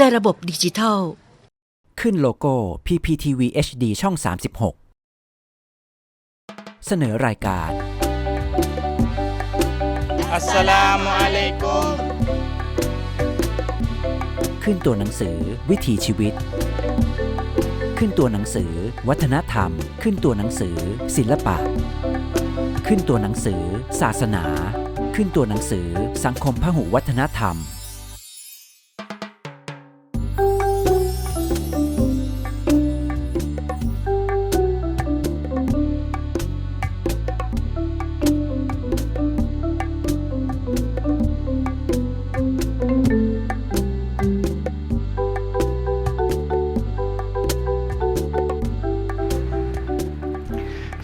ในระบบดิจิทัล ขึ้นโลโก้ PPTV HD ช่อง 36 เสนอรายการ อัสสลามุอะลัยกุม ขึ้นตัวหนังสือ วิถีชีวิต ขึ้นตัวหนังสือ วัฒนธรรม ขึ้นตัวหนังสือ ศิลปะ ขึ้นตัวหนังสือ ศาสนา ขึ้นตัวหนังสือ สังคมพหุวัฒนธรรม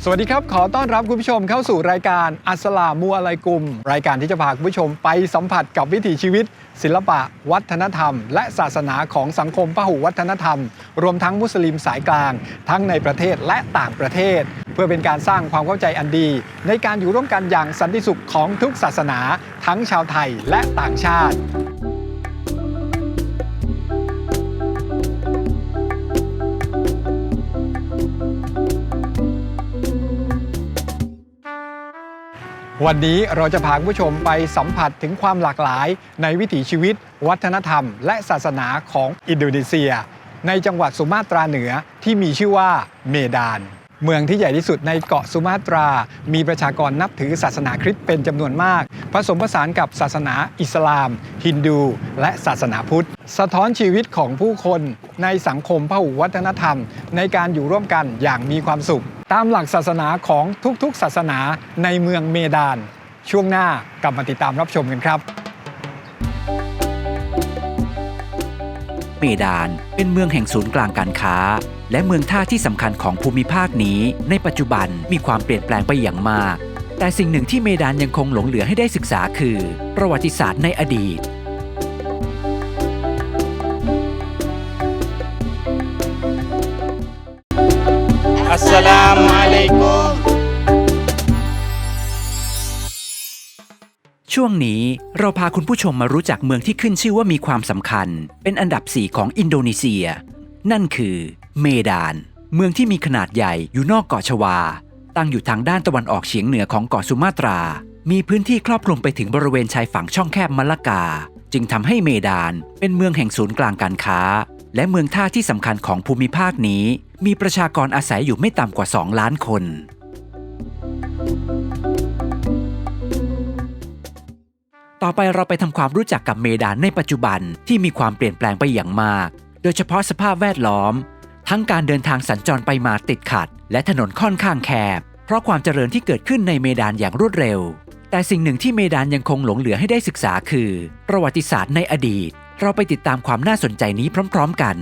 สวัสดีครับ ขอต้อนรับคุณผู้ชมเข้าสู่รายการอัสลามุอะลัยกุม รายการที่จะพาคุณผู้ชมไปสัมผัสกับวิถีชีวิต ศิลปะ วัฒนธรรม และศาสนาของสังคมพหุวัฒนธรรม รวมทั้งมุสลิมสายกลาง ทั้งในประเทศและต่างประเทศ เพื่อเป็นการสร้างความเข้าใจอันดี ในการอยู่ร่วมกันอย่างสันติสุขของทุกศาสนา ทั้งชาวไทยและต่างชาติ วันนี้เราจะพาคุณผู้ชมไปสัมผัสถึงความหลากหลาย ในวิถีชีวิต วัฒนธรรม และศาสนาของอินโดนีเซีย ในจังหวัดสุมาตราเหนือที่มีชื่อว่าเมดาน เมืองที่ใหญ่ที่สุดในเกาะสุมาตรา มีประชากรนับถือศาสนาคริสต์เป็นจำนวนมาก ผสมผสานกับศาสนาอิสลาม ฮินดู และศาสนาพุทธ สะท้อนชีวิตของผู้คนในสังคมพหุวัฒนธรรม ในการอยู่ร่วมกันอย่างมีความสุข ตามหลักศาสนาของทุกๆ ศาสนาในเมืองเมดาน ช่วงหน้ากลับมาติดตามรับชมกันครับ เมดานเป็นเมืองแห่งศูนย์กลางการค้า และเมืองท่าที่สำคัญของภูมิภาคนี้ ในปัจจุบันมีความเปลี่ยนแปลงไปอย่างมาก แต่สิ่งหนึ่งที่เมดานยังคงหลงเหลือให้ได้ศึกษาคือ ประวัติศาสตร์ในอดีต ช่วงนี้เราพาคุณผู้ชมมารู้จักเมืองที่ขึ้นชื่อว่ามีความสำคัญ เป็นอันดับ 4 ของอินโดนีเซีย นั่นคือ เมดาน เมืองที่มีขนาดใหญ่อยู่นอกเกาะชวา ตั้งอยู่ทางด้านตะวันออกเฉียงเหนือของเกาะสุมาตรา มีพื้นที่ครอบคลุมไปถึงบริเวณชายฝั่งช่องแคบมะละกา จึงทำให้เมดาน เป็นเมืองแห่งศูนย์กลางการค้า และเมืองท่าที่สำคัญของภูมิภาคนี้ มีประชากรอาศัยอยู่ไม่ต่ำกว่า 2 ล้านคน ต่อไปเราไปทำความรู้จักกับเมดานในปัจจุบันที่มีความเปลี่ยนแปลงไปอย่างมาก โดยเฉพาะสภาพแวดล้อม ทั้งการเดินทางสัญจรไปมาติดขัด และถนนค่อนข้างแคบ เพราะความเจริญที่เกิดขึ้นในเมดานอย่างรวดเร็ว แต่สิ่งหนึ่งที่เมดานยังคงหลงเหลือให้ได้ศึกษาคือ ประวัติศาสตร์ในอดีต เราไปติดตามความน่าสนใจนี้พร้อม ๆ กัน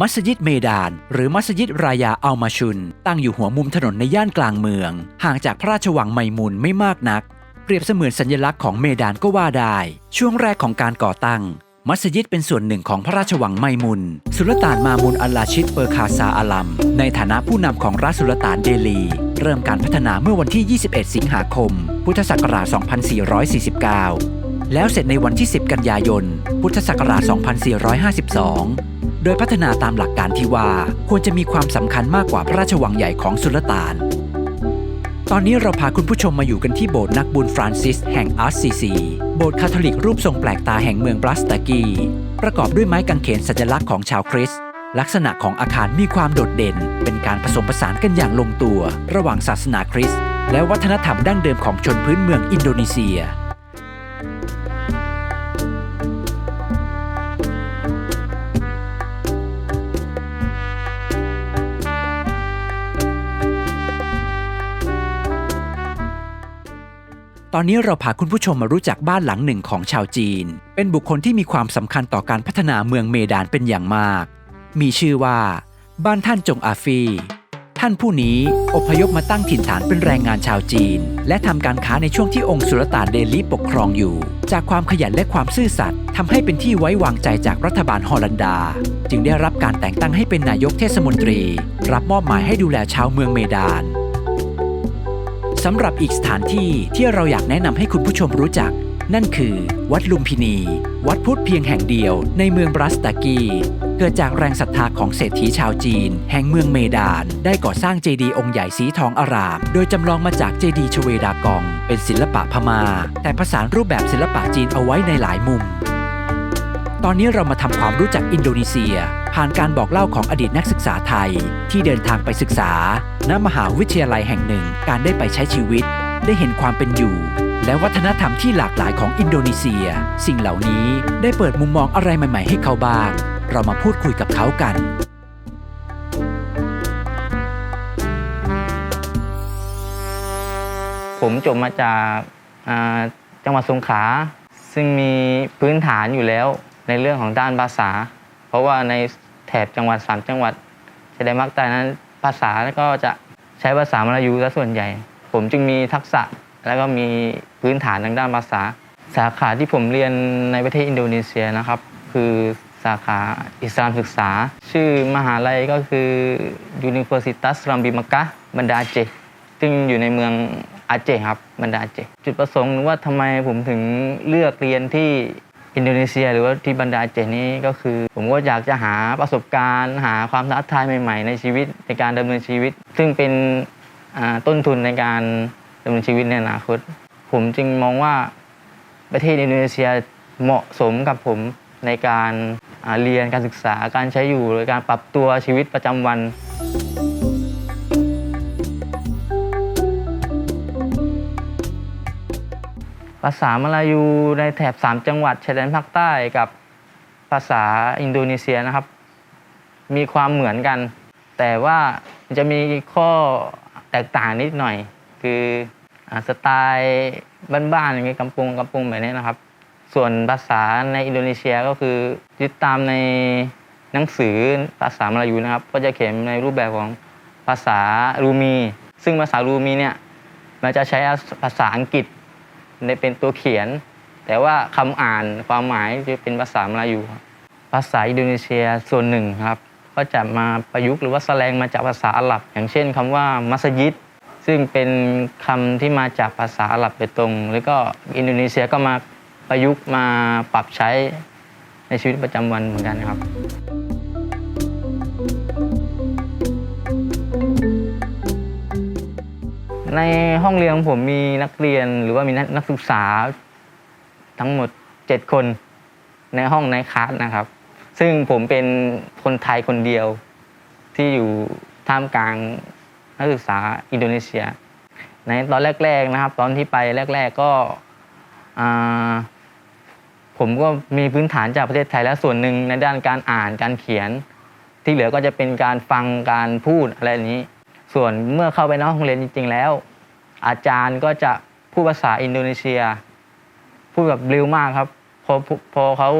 มัสยิดเมดาน หรือมัสยิดรายาอัลมาชุน ตั้งอยู่หัวมุมถนนในย่านกลางเมือง ห่างจากพระราชวังไมมุนไม่มากนัก เปรียบเสมือนสัญลักษณ์ของเมดานก็ว่าได้ ช่วงแรกของการก่อตั้ง มัสยิดเป็นส่วนหนึ่งของพระราชวังไมมุน สุลต่านมามุนอัลลาชิดเปอร์คาซาอาลัม ในฐานะผู้นำของรัฐสุลต่านเดลี เริ่มการพัฒนาเมื่อวันที่ 21 สิงหาคม พุทธศักราช 2449 แล้วเสร็จในวันที่ 10 กันยายน พุทธศักราช 2452 โดยพัฒนาตามหลักการที่ว่าควรจะมีความสำคัญมากกว่าพระราชวังใหญ่ของสุลต่าน ตอนนี้เราพาคุณผู้ชมมาอยู่กันที่โบสถ์นักบุญฟรานซิสแห่งอาร์ซีซีโบสถ์คาทอลิกรูปทรงแปลกตาแห่งเมืองบรัสตากี ประกอบด้วยไม้กางเขนสัญลักษณ์ของชาวคริสต์ลักษณะของอาคารมีความโดดเด่น เป็นการผสมผสานกันอย่างลงตัว ระหว่างศาสนาคริสต์และวัฒนธรรมดั้งเดิมของชนพื้นเมืองอินโดนีเซีย ตอนนี้เราพาคุณผู้ชมมารู้จักบ้านหลังหนึ่งของชาวจีน เป็นบุคคลที่มีความสำคัญต่อการพัฒนาเมืองเมดานเป็นอย่างมาก มีชื่อว่า บ้านท่านจงอาฟีท่านผู้นี้อพยพมาตั้งถิ่นฐานเป็นแรงงานชาวจีน และทำการค้าในช่วงที่องค์สุลต่านเดลีปกครองอยู่ จากความขยันและความซื่อสัตย์ทำให้เป็นที่ไว้วางใจจากรัฐบาลฮอลันดา จึงได้รับการแต่งตั้งให้เป็นนายกเทศมนตรี รับมอบหมายให้ดูแลชาวเมืองเมดาน สำหรับอีกสถานที่ที่เราอยากแนะนำให้คุณผู้ชมรู้จัก นั่นคือ วัดลุมพินี วัดพุทธเพียงแห่งเดียวในเมืองบรัสตากี เกิดจากแรงศรัทธาของเศรษฐีชาวจีน แห่งเมืองเมดาน ได้ก่อสร้างเจดีย์องค์ใหญ่สีทองอาราม โดยจำลองมาจากเจดีย์ชเวดากอง เป็นศิลปะพมา่าแต่ผสานรูปแบบศิลปะจีนเอาไว้ในหลายมุม ตอนนี้เรามาทำความรู้จักอินโดนีเซีย ผ่านการบอกเล่าของอดีตนักศึกษาไทย ที่เดินทางไปศึกษา ณ มหาวิทยาลัยแห่งหนึ่ง การได้ไปใช้ชีวิต ได้เห็นความเป็นอยู่ และวัฒนธรรมที่หลากหลายของอินโดนีเซีย สิ่งเหล่านี้ได้เปิดมุมมองอะไรใหม่ ๆ ให้เขาบ้าง เรามาพูดคุยกับเขากันผมจบมาจากจังหวัดสงขลาซึ่งมีพื้นฐานอยู่แล้ว ในเรื่องของด้านภาษา เพราะว่าในแถบจังหวัดสามจังหวัดชายแดนภาคใต้นั้นภาษาก็จะใช้ภาษามลายูซะส่วนใหญ่ ผมจึงมีทักษะแล้วก็มีพื้นฐานทางด้านภาษา สาขาที่ผมเรียนในประเทศอินโดนีเซียนะครับ คือสาขาอิสลามศึกษา ชื่อมหาลัยก็คือ Universitas Rambi Mekah บรรดาเจ ซึ่งอยู่ในเมืองอาเจครับบรรดาเจ จุดประสงค์ว่าทำไมผมถึงเลือกเรียนที่ อินโดนีเซีย หรือว่าที่บรรดาเจนี้ก็คือ ผมก็อยากจะหาประสบการณ์ หาความท้าทายใหม่ ๆ ในชีวิตในการดำเนินชีวิต ซึ่งเป็นต้นทุนในการดำเนินชีวิตในอนาคต ผมจึงมองว่าประเทศอินโดนีเซียเหมาะสมกับผมในการเรียนการศึกษาการใช้อยู่หรือการปรับตัวชีวิตประจำวัน ภาษามลายูในแถบ 3 จังหวัดชายแดนภาคใต้กับภาษาอินโดนีเซียนะครับ มีความเหมือนกัน แต่ว่าจะมีข้อแตกต่างนิดหน่อย คือสไตล์บ้านๆอย่างเงี้กำปงกำปงแบบนี้นะครับ ส่วนภาษาในอินโดนีเซียก็คือยึดตามในหนังสือภาษามลายูนะครับ ก็จะเขียนในรูปแบบของภาษารูมี ซึ่งภาษารูมีเนี่ยมันจะใช้ภาษาอังกฤษ ในเป็นตัวเขียน แต่ว่าคำอ่านความหมายจะเป็นภาษามลายูภาษาอินโดนีเซียส่วนหนึ่งครับ ก็จะมาประยุกต์หรือว่าแสดงมาจากภาษาอาหรับ อย่างเช่นคำว่ามัสยิดซึ่งเป็นคำที่มาจากภาษาอาหรับโดยตรง แล้วก็อินโดนีเซียก็มาประยุกต์มาปรับใช้ในชีวิตประจำวันเหมือนกันครับ ในห้องเรียนของผมมีนักเรียนหรือว่ามีนักศึกษาทั้งหมด7คนในห้องในคลาสนะครับ ซึ่งผมเป็นคนไทยคนเดียวที่อยู่ท่ามกลางนักศึกษาอินโดนีเซีย ในตอนแรก ๆนะครับ ตอนที่ไปแรก ๆก็ผมก็มีพื้นฐานจากประเทศไทยและส่วนหนึ่งในด้านการอ่านการเขียน ที่เหลือก็จะเป็นการฟังการพูดอะไรนี้ ส่วนเมื่อเข้าไปในห้องเรียนจริง ๆ แล้ว อาจารย์ก็จะพูดภาษาอินโดนีเซีย พูดแบบเร็วมากครับ พอพอเขา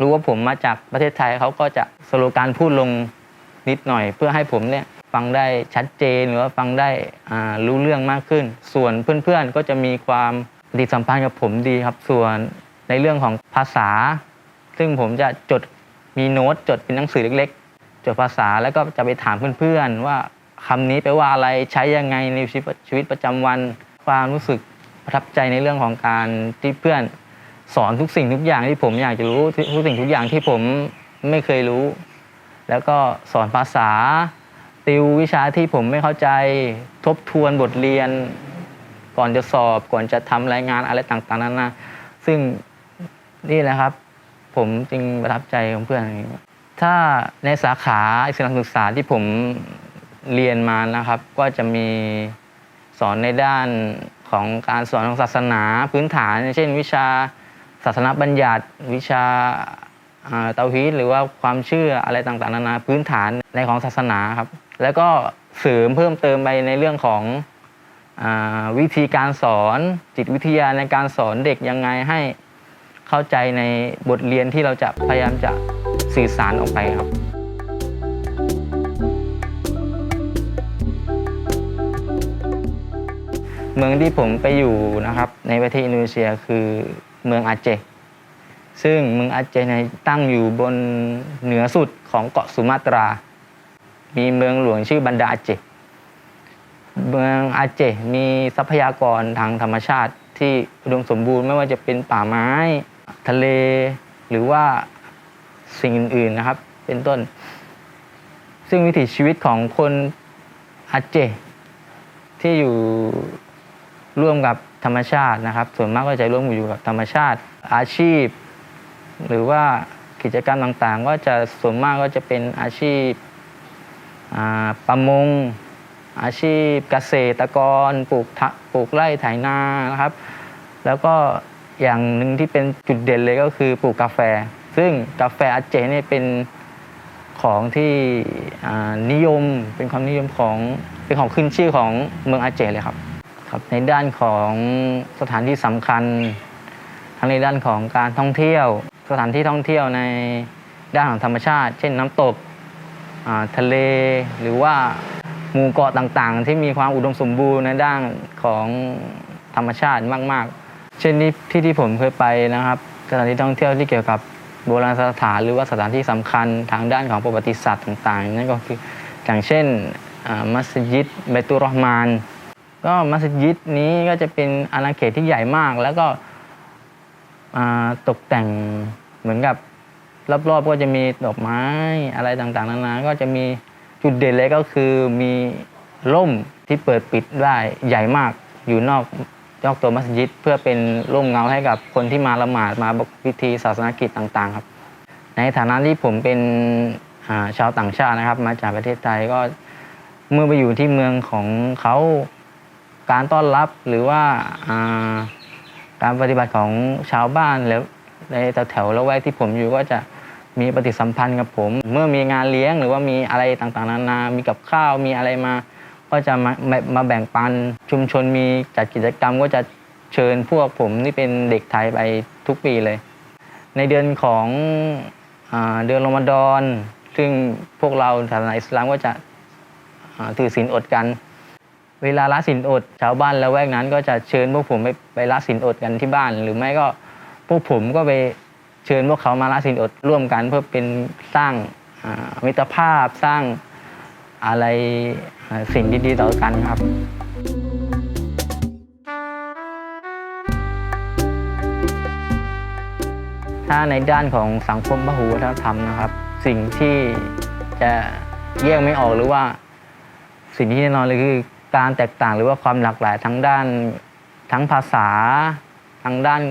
รู้ว่าผมมาจากประเทศไทยเขาก็จะสโลการพูดลงนิดหน่อย เพื่อให้ผมเนี่ยฟังได้ชัดเจนหรือว่าฟังได้รู้เรื่องมากขึ้น ส่วนเพื่อนๆก็จะมีความปฏิสัมพันธ์กับผมดีครับ ส่วนในเรื่องของภาษา ซึ่งผมจะจดมีโน้ตจดเป็นหนังสือเล็กๆจดภาษาแล้วก็จะไปถามเพื่อนๆว่า คำนี้แปลว่าอะไรใช้ยังไงในชีวิตประจำวันความรู้สึกประทับใจในเรื่องของการที่เพื่อนสอนทุกสิ่งทุกอย่างที่ผมอยากจะรู้ทุกสิ่งทุกอย่างที่ผมไม่เคยรู้ แล้วก็สอนภาษา ติววิชาที่ผมไม่เข้าใจทบทวนบทเรียน ก่อนจะสอบก่อนจะทำรายงานอะไรต่างๆนานาซึ่งนี่แหละครับ ผมจึงประทับใจของเพื่อนอย่างนี้ถ้าในสาขาอิสลามศึกษาที่ผม เรียนมานะครับ ก็จะมีสอนในด้านของการสอนของศาสนาพื้นฐาน เช่น วิชาศาสนาบัญญัติ วิชาเตาฮีดหรือว่าความเชื่ออะไรต่างๆนานาพื้นฐานในของศาสนาครับ แล้วก็เสริมเพิ่มเติมไปในเรื่องของอวิธีการสอนจิตวิทยาในการสอนเด็กยังไงให้เข้าใจในบทเรียนที่เราจะพยายามจะสื่อสารออกไปครับ เมืองที่ผมไปอยู่นะครับ ในประเทศอินโดนีเซียคือเมืองอาเจ ซึ่งเมืองอาเจในยตั้งอยู่บนเหนือสุดของเกาะสุมาตรา มีเมืองหลวงชื่อบันดาอาเจ เมืองอาเจมีทรัพยากรทางธรรมชาติที่อุดมสมบูรณ์ไม่ว่าจะเป็นป่าไม้ทะเล หรือว่าสิ่งอื่นๆนะครับ เป็นต้น ซึ่งวิถีชีวิตของคนอาเจที่อยู่ ร่วมกับธรรมชาตินะครับ ส่วนมากก็จะร่วมอยู่กับธรรมชาติอาชีพ หรือว่ากิจกรรมต่างๆ ก็จะส่วนมากก็จะเป็นอาชีพประมง อาชีพเกษตรกรปลูกปลูกไร่ไถนานะครับ แล้วก็อย่างหนึ่งที่เป็นจุดเด่นเลยก็คือปลูกกาแฟ ซึ่งกาแฟอาเจเนี่ยเป็นของที่นิยมเป็นความนิยมของเป็นของขึ้นชื่อของเมืองอาเจเลยครับ ครับในด้านของสถานที่สำคัญ ทั้งในด้านของการท่องเที่ยว สถานที่ท่องเที่ยวในด้านของธรรมชาติ เช่นน้ำตกทะเลหรือว่าหมู่เกาะต่างๆ ที่มีความอุดมสมบูรณ์ในด้านของธรรมชาติมาก ๆ เช่นที่ที่ที่ผมเคยไปนะครับ สถานที่ท่องเที่ยวที่เกี่ยวกับโบราณสถานหรือว่าสถานที่สำคัญทางด้านของประวัติศาสตร์ต่างๆ นั่นก็คืออย่างเช่นมัสยิดเบตุรห์มาน ก็มัสยิดนี้ก็จะเป็นอาณาเขตที่ใหญ่มาก แล้วก็ตกแต่งเหมือนกับรอบๆก็จะมีดอกไม้อะไรต่างๆนานา ก็จะมีจุดเด่นเลยก็คือมีร่มที่เปิดปิดได้ใหญ่มากอยู่นอกนอกตัวมัสยิดเพื่อเป็นร่มเงาให้กับคนที่มาละหมาดมาพิธีศาสนกิจต่างๆ ครับ ในฐานะที่ผมเป็นชาวต่างชาตินะครับ มาจากประเทศไทยก็เมื่อไปอยู่ที่เมืองของเขา การต้อนรับหรือว่าการปฏิบัติของชาวบ้านแล้วในแถวๆละแวกที่ผมอยู่ก็จะมีปฏิสัมพันธ์กับผม เมื่อมีงานเลี้ยงหรือว่ามีอะไรต่างๆ นานา มีกับข้าวมีอะไรมา ก็จะมามาแบ่งปันชุมชนมีจัดกิจกรรมก็จะเชิญพวกผมที่เป็นเด็กไทยไปทุกปีเลย ในเดือนของอเดือนรอมฎอนซึ่งพวกเราศาสนาอิสลามก็จะถือศีลอดกัน เวลาละสินอดชาวบ้านละแวกนั้น ก็จะเชิญพวกผมไปไปละสินอดกันที่บ้าน หรือไม่ก็พวกผมก็ไปเชิญพวกเขามาละสินอดร่วมกัน เพื่อเป็นสร้างมิตรภาพสร้างอะไรสิ่งดีๆต่อกันครับถ้าในด้านของสังคมพหุวัฒนธรรมนะครับ สิ่งที่จะแยกไม่ออกหรือว่า สิ่งที่แน่นอนเลยคือ การแตกต่างหรือว่าความหลากหลายทั้งด้านทั้งภาษาทั้งด้าน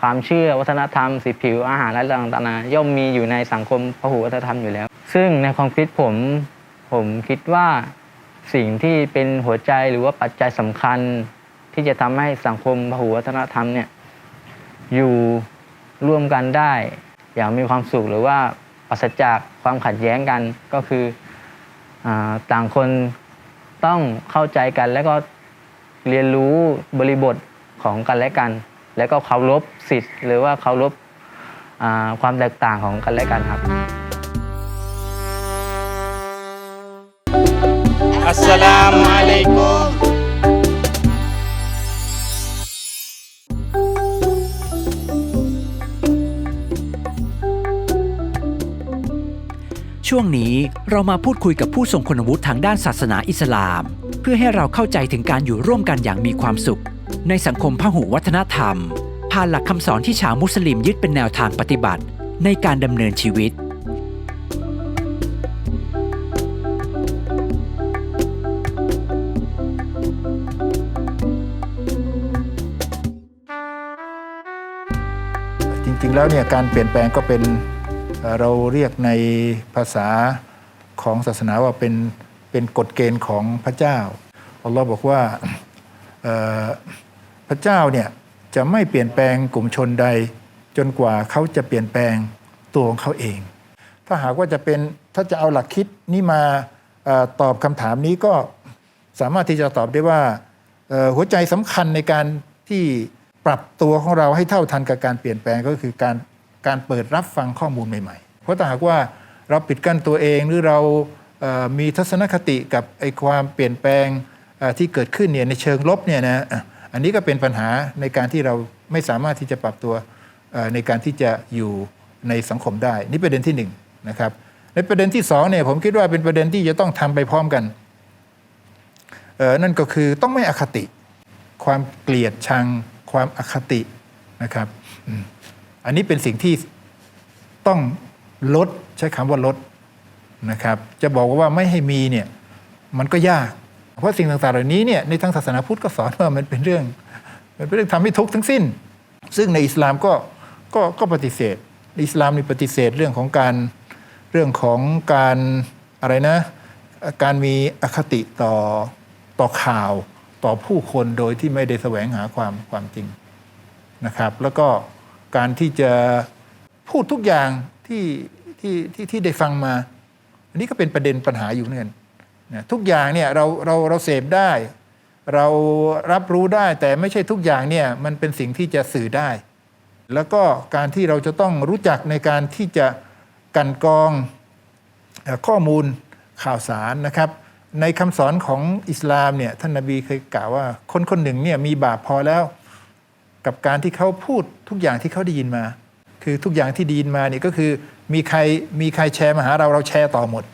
ความเชื่อวัฒนธรรมสีผิวอาหารและต่างๆนาย่อมมีอยู่ในสังคมพหุวัฒนธรรมอยู่แล้ว ซึ่งในความคิดผมผมคิดว่าสิ่งที่เป็นหัวใจหรือว่าปัจจัยสำคัญ ที่จะทำให้สังคมพหุวัฒนธรรมเนี่ยอยู่ร่วมกันได้ อย่างมีความสุขหรือว่าปราศจากความขัดแย้งกันก็คืออต่างคน ต้องเข้าใจกัน แล้วก็เรียนรู้บริบทของกันและกัน แล้วก็เคารพสิทธิ์ หรือว่าเคารพความแตกต่างของกันและกันครับอัสสลามุอะลัยกุม ช่วงนี้เรามาพูดคุยกับผู้ทรงคุณวุฒิทางด้านศาสนาอิสลาม เพื่อให้เราเข้าใจถึงการอยู่ร่วมกันอย่างมีความสุข ในสังคมพหุวัฒนธรรม ผ่านหลักคำสอนที่ชาวมุสลิมยึดเป็นแนวทางปฏิบัติ ในการดำเนินชีวิต จริงๆ แล้วเนี่ยการเปลี่ยนแปลงก็เป็น เราเรียกในภาษาของศาสนาว่าเป็นเป็นกฎเกณฑ์ของพระเจ้าอัลลอฮ์บอกว่าพระเจ้าเนี่ยจะไม่เปลี่ยนแปลงกลุ่มชนใด จนกว่าเขาจะเปลี่ยนแปลงตัวของเขาเอง ถ้าหากว่าจะเป็นถ้าจะเอาหลักคิดนี้มาอตอบคำถามนี้ก็สามารถที่จะตอบได้ว่าหัวใจสำคัญในการที่ปรับตัวของเราให้เท่าทันกับการเปลี่ยนแปลงก็คือการ การเปิดรับฟังข้อมูลใหม่ๆ เพราะถ้าหากว่าเราปิดกั้นตัวเองหรือเรามีทัศนคติกับไอ้ความเปลี่ยนแปลงที่เกิดขึ้นเนี่ยในเชิงลบเนี่ยนะอันนี้ก็เป็นปัญหาในการที่เราไม่สามารถที่จะปรับตัวในการที่จะอยู่ในสังคมได้ นี่ประเด็นที่หนึ่งนะครับในประเด็นที่สองเนี่ยผมคิดว่าเป็นประเด็นที่จะต้องทำไปพร้อมกันเอ่อนั่นก็คือต้องไม่อคติ ความเกลียดชัง ความอคตินะครับ อันนี้เป็นสิ่งที่ต้องลดใช้คำว่าลดนะครับ จะบอกว่าไม่ให้มีเนี่ยมันก็ยาก เพราะสิ่งต่างๆเหล่านี้เนี่ยในทางศาสนาพุทธก็สอนว่ามันเป็นเรื่องมันเป็นเรื่องทำให้ทุกข์ทั้งสิ้น ซึ่งในอิสลามก็ก็ก็ปฏิเสธ อิสลามนี่ปฏิเสธเรื่องของการเรื่องของการอะไรนะ การมีอคติต่อต่อข่าวต่อผู้คนโดยที่ไม่ได้แสวงหาความความจริงนะครับ แล้วก็ การที่จะพูดทุกอย่างที่ที่ที่ที่ได้ฟังมา อันนี้ก็เป็นประเด็นปัญหาอยู่เหมือนกันนะทุกอย่างเนี่ยเราเราเราเสพได้ เรารับรู้ได้แต่ไม่ใช่ทุกอย่างเนี่ยมันเป็นสิ่งที่จะสื่อได้ แล้วก็การที่เราจะต้องรู้จักในการที่จะกันกรองข้อมูลข่าวสารนะครับ ในคำสอนของอิสลามเนี่ยท่านนาบีเคยกล่าวว่าคนคนหนึ่งเนี่ยมีบาปพอแล้ว กับการที่เขาพูดทุกอย่างที่เขาได้ยินมา คือทุกอย่างที่ได้ยินมาเนี่ยก็คือมีใครมีใครแชร์มาหาเราเราแชร์ต่อหมด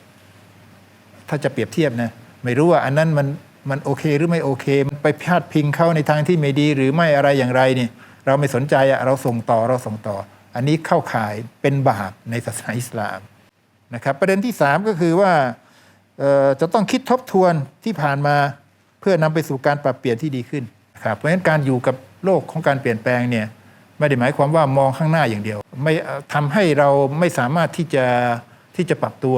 ถ้าจะเปรียบเทียบนะไม่รู้ว่าอันนั้นมันมันโอเคหรือไม่โอเคมันไปพาดพิงเขาในทางที่ไม่ดีหรือไม่อะไรอย่างไรเนี่ยเราไม่สนใจอะเราส่งต่อเราส่งต่อ อันนี้เข้าข่ายเป็นบาปในศาสนาอิสลามนะครับประเด็นที่ 3 ก็คือว่าจะต้องคิดทบทวนที่ผ่านมาเพื่อนำไปสู่การปรับเปลี่ยนที่ดีขึ้นครับเพราะฉะนั้นการอยู่กับ โลกของการเปลี่ยนแปลงเนี่ยไม่ได้หมายความว่ามองข้างหน้าอย่างเดียว ไม่ทำให้เราไม่สามารถที่จะที่จะปรับตัว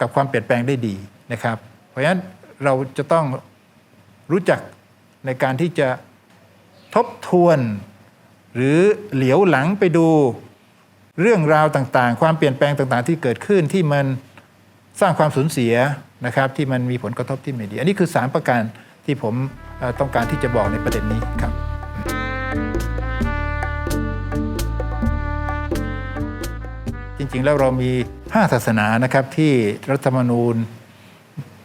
กับความเปลี่ยนแปลงได้ดีนะครับ เพราะฉะนั้นเราจะต้องรู้จักในการที่จะทบทวน หรือเหลียวหลังไปดูเรื่องราวต่างๆ ความเปลี่ยนแปลงต่างๆ ที่เกิดขึ้นที่มันสร้างความสูญเสียนะครับที่มันมีผลกระทบที่ไม่ดี อันนี้คือ 3 ประการที่ผมต้องการที่จะบอกในประเด็นนี้ครับ ริง ๆ แล้วเรามี 5 ศาสนานะครับที่รัฐธรรมนูญ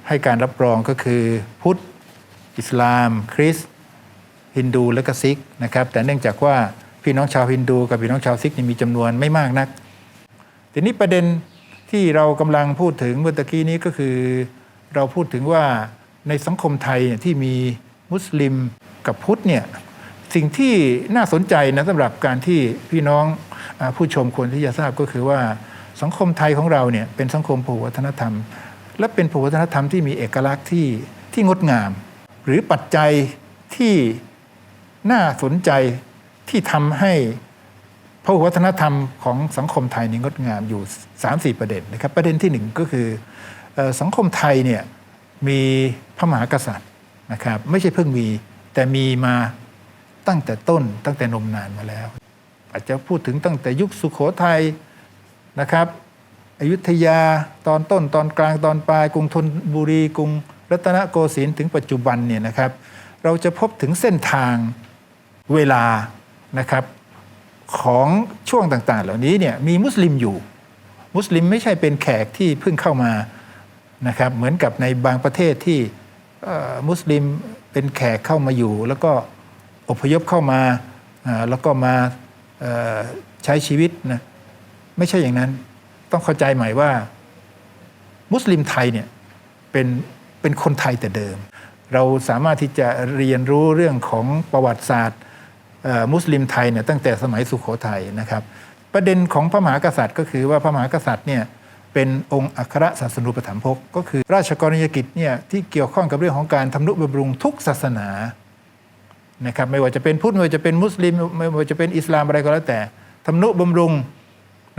ให้การรับรองก็คือพุทธ อิสลาม คริสต์ฮินดูและก็ซิกนะครับแต่เนื่องจากว่าพี่น้องชาวฮินดู กับพี่น้องชาวซิกนี่มีจำนวนไม่มากนัก ทีนี้ประเด็นที่เรากำลังพูดถึงเมื่อตะกี้นี้ก็คือเราพูดถึงว่าในสังคมไทยที่มีมุสลิมกับพุทธเนี่ยสิ่งที่น่าสนใจนะสำหรับการที่พี่น้อง ผู้ชมควรที่จะทราบก็คือว่าสังคมไทยของเราเนี่ยเป็นสังคมผูวัฒนธรรม และเป็นผูวัฒนธรรมที่มีเอกลักษณ์ที่ที่งดงาม หรือปัจจัยที่น่าสนใจที่ทำให้พระวัฒนธรรมของสังคมไทยนี่งดงามอยู่ 3-4 ประเด็นนะครับ ประเด็นที่หนึ่งก็คือสังคมไทยเนี่ยมีพระมหากษัตริย์นะครับ ไม่ใช่เพิ่งมีแต่มีมาตั้งแต่ต้นตั้งแต่นมนานมาแล้ว อาจจะพูดถึงตั้งแต่ยุคสุขโขทัยนะครับ อยุธยาตอนต้นตอนกลางตอนปลาย กรุงธนบุรีกรุงรัตนโกสินทร์ถึงปัจจุบันเนี่ยนะครับ เราจะพบถึงเส้นทางเวลานะครับของช่วงต่างๆ เหล่านี้เนี่ยมีมุสลิมอยู่ มุสลิมไม่ใช่เป็นแขกที่เพิ่งเข้ามานะครับเหมือนกับในบางประเทศที่มุสลิมเป็นแขกเข้ามาอยู่ แล้วก็อพยพเข้ามาแล้วก็มา ใช้ชีวิตนะไม่ใช่อย่างนั้น ต้องเข้าใจใหม่ว่า มุสลิมไทยเนี่ยเป็นเป็นคนไทยแต่เดิม เราสามารถที่จะเรียนรู้เรื่องของประวัติศาสตร์มุสลิมไทยเนี่ยตั้งแต่สมัยสุขโขทัยนะครับ ประเด็นของพระมหากษัตริย์ก็คือว่าพระมหากษัตริย์เนี่ยเป็นองค์อัครศาสนูปถัมภกก็คือราชกรณียกิจเนี่ยที่เกี่ยวข้องกับเรื่องของการทำนุบำรุงทุกศาสนา นะครับไม่ว่าจะเป็นพุทธไม่ว่าจะเป็นมุสลิม ไม่ว่าจะเป็นอิสลามอะไรก็แล้วแต่ทำนุบำรุง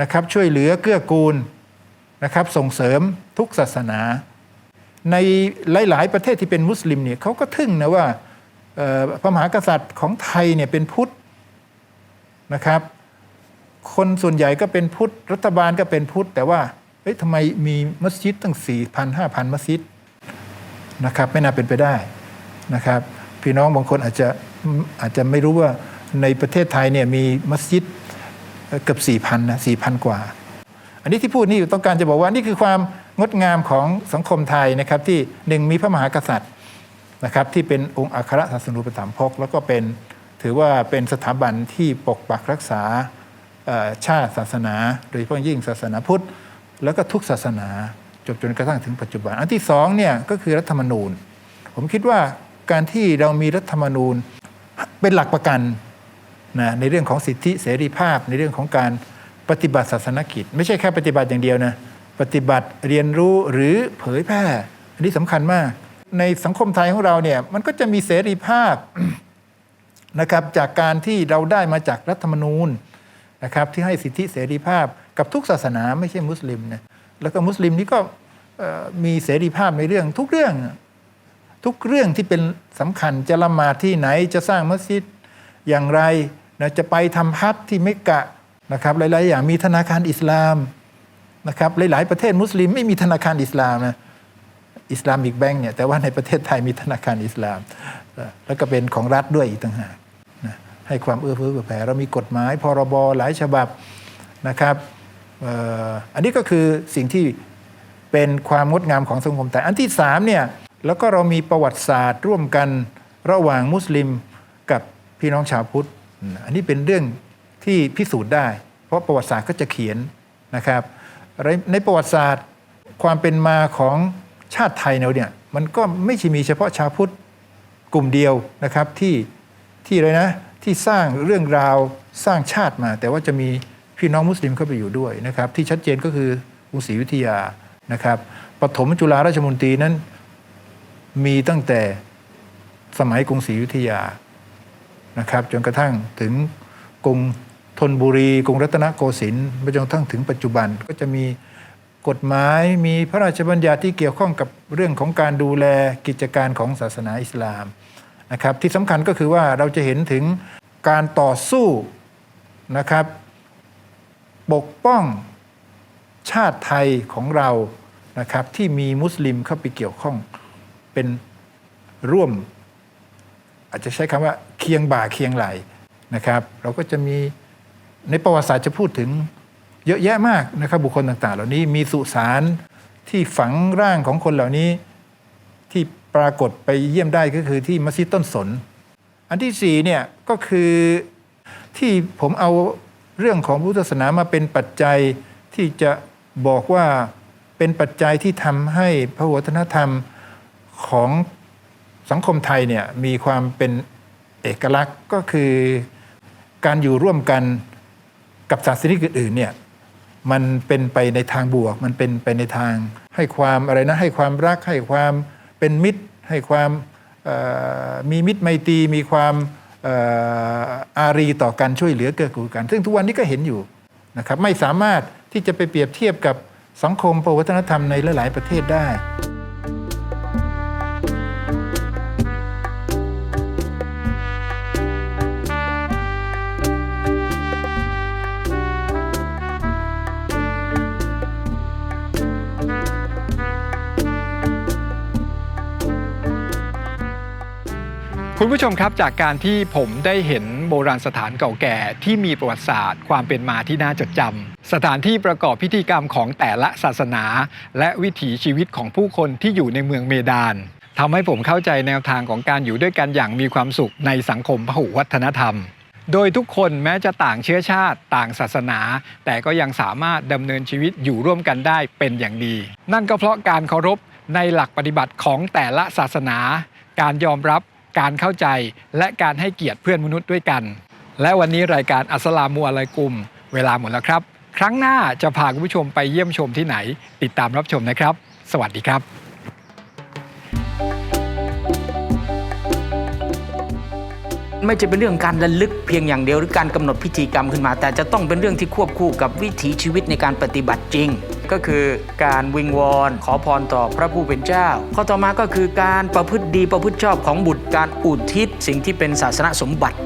นะครับช่วยเหลือเกื้อกูลนะครับส่งเสริมทุกศาสนา ในหลาย ๆ ประเทศที่เป็นมุสลิมเนี่ยเขาก็ทึ่งนะว่าพระมหากษัตริย์ของไทยเนี่ยเป็นพุทธนะครับ คนส่วนใหญ่ก็เป็นพุทธรัฐบาลก็เป็นพุทธ แต่ว่าเอ๊ะทำไมมีมัสยิดตั้ง4,000 5,000 มัสยิดนะครับไม่น่าเป็นไปได้นะครับ พี่น้องบางคนอาจจะอาจจะไม่รู้ว่าในประเทศไทยเนี่ยมีมัสยิดเกือบ4 0 0 0นนะ4,000กว่า อันนี้ที่พูดนี่ต้องการจะบอกว่านี่คือความงดงามของสังคมไทยนะครับที่หนึ่งมีพระมหากษัตริย์นะครับที่เป็นองค์อัครศาสนูปถัมภกแล้วก็เป็นถือว่าเป็นสถาบันที่ปกปักรักษาชาติศาสนา โดยเฉพาะยิ่งศาสนาพุทธ แล้วก็ทุกศาสนาจนจนกระทั่งถึงปัจจุบัน อันที่สองเนี่ยก็คือรัฐธรรมนูญ ผมคิดว่า การที่เรามีรัฐธรรมนูญเป็นหลักประกันนะในเรื่องของสิทธิเสรีภาพ ในเรื่องของการปฏิบัติศาสนกิจ ไม่ใช่แค่ปฏิบัติอย่างเดียวนะปฏิบัติเรียนรู้หรือเผยแพร่ อันนี้สำคัญมาก ในสังคมไทยของเราเนี่ยมันก็จะมีเสรีภาพนะครับจากการที่เราได้มาจากรัฐธรรมนูญนะครับที่ให้สิทธิเสรีภาพกับทุกศาสนาไม่ใช่มุสลิมนะแล้วก็มุสลิมนี่ก็มีเสรีภาพในเรื่องทุกเรื่อง ทุกเรื่องที่เป็นสำคัญจะละหมาดที่ไหนจะสร้างมัสยิดอย่างไรนะจะไปทำฮัจญ์ที่เมกกะนะครับหลาย ๆ อย่างมีธนาคารอิสลามนะครับหลาย ๆ ประเทศมุสลิมไม่มีธนาคารอิสลามนะอิสลามอีกแบงก์เนี่ยแต่ว่าในประเทศไทยมีธนาคารอิสลาม แล้วก็เป็นของรัฐด้วยอีกต่างหากนะให้ความเอื้อเฟื้อเผื่อแผ่เรามีกฎหมายพรบหลายฉบับนะครับอันนี้ก็คือสิ่งที่เป็นความงดงามของสังคมไทยอันที่สามเนี่ย แล้วก็เรามีประวัติศาสตร์ร่วมกันระหว่างมุสลิมกับพี่น้องชาวพุทธ อันนี้เป็นเรื่องที่พิสูจน์ได้ เพราะประวัติศาสตร์ก็จะเขียนนะครับในในประวัติศาสตร์ความเป็นมาของชาติไทยเราเนี่ยมันก็ไม่ใช่มีเฉพาะชาวพุทธกลุ่มเดียวนะครับที่ที่เลยนะที่สร้างเรื่องราวสร้างชาติมา แต่ว่าจะมีพี่น้องมุสลิมเข้าไปอยู่ด้วยนะครับที่ชัดเจนก็คือกรุงศรีอยุธยานะครับปฐมจุฬาราชมนตรีนั้น มีตั้งแต่สมัยกรุงศรีอยุธยานะครับ จนกระทั่งถึงกรุงธนบุรีกรุงรัตนโกสินทร์ไปจนกระทั่งถึงปัจจุบันก็จะมีกฎหมายมีพระราชบัญญัติที่เกี่ยวข้องกับเรื่องของการดูแลกิจการของศาสนาอิสลามนะครับที่สำคัญก็คือว่าเราจะเห็นถึงการต่อสู้นะครับปกป้องชาติไทยของเรานะครับที่มีมุสลิมเข้าไปเกี่ยวข้อง เป็นร่วม อาจจะใช้คำว่าเคียงบ่าเคียงไหลนะครับ เราก็จะมีในประวัติศาสตร์จะพูดถึงเยอะแยะมากนะครับ บุคคลต่าง ๆ เหล่านี้มีสุสานที่ฝังร่างของคนเหล่านี้ ที่ปรากฏไปเยี่ยมได้ก็คือที่มัสยิดต้นสน อันที่สี่เนี่ยก็คือที่ผมเอาเรื่องของพุทธศาสนามาเป็นปัจจัยที่จะบอกว่าเป็นปัจจัยที่ทำให้พระวัฒนธรรม ของสังคมไทยเนี่ยมีความเป็นเอกลักษณ์ก็คือการอยู่ร่วมกันกับศาสนิกอื่นๆเนี่ยมันเป็นไปในทางบวก มันเป็นไปในทางให้ความอะไรนะให้ความรักให้ความเป็นมิตร ให้ความมีมิตรไมตรีมีความเอ่ออารีต่อกันช่วยเหลือเกื้อกูลกัน ซึ่งทุกวันนี้ก็เห็นอยู่นะครับไม่สามารถที่จะไปเปรียบเทียบกับสังคมประวัฒนธรรมในหลาย ๆ ประเทศได้ คุณผู้ชมครับจากการที่ผมได้เห็นโบราณสถานเก่าแก่ที่มีประวัติศาสตร์ ความเป็นมาที่น่าจดจำสถานที่ประกอบพิธีกรรมของแต่ละศาสนา และวิถีชีวิตของผู้คนที่อยู่ในเมืองเมดานทำให้ผมเข้าใจแนวทางของการอยู่ด้วยกันอย่างมีความสุขในสังคมพหุวัฒนธรรม โดยทุกคนแม้จะต่างเชื้อชาติ ต่างศาสนา แต่ก็ยังสามารถดำเนินชีวิตอยู่ร่วมกันได้เป็นอย่างดี นั่นก็เพราะการเคารพในหลักปฏิบัติของแต่ละศาสนา การยอมรับ การเข้าใจ และการให้เกียรติเพื่อนมนุษย์ด้วยกัน และวันนี้รายการอัสลามุอะลัยกุมเวลาหมดแล้วครับ ครั้งหน้าจะพาคุณผู้ชมไปเยี่ยมชมที่ไหน ติดตามรับชมนะครับ สวัสดีครับไม่จะเป็นเรื่องการระลึกเพียงอย่างเดียวหรือการกำหนดพิธีกรรมขึ้นมา แต่จะต้องเป็นเรื่องที่ควบคู่กับวิถีชีวิตในการปฏิบัติจริง ก็คือการวิงวอน ขอพรต่อพระผู้เป็นเจ้า ข้อต่อมาก็คือการประพฤติดีประพฤติชอบของบุตรการอุทิศสิ่งที่เป็นศาสนสมบัติ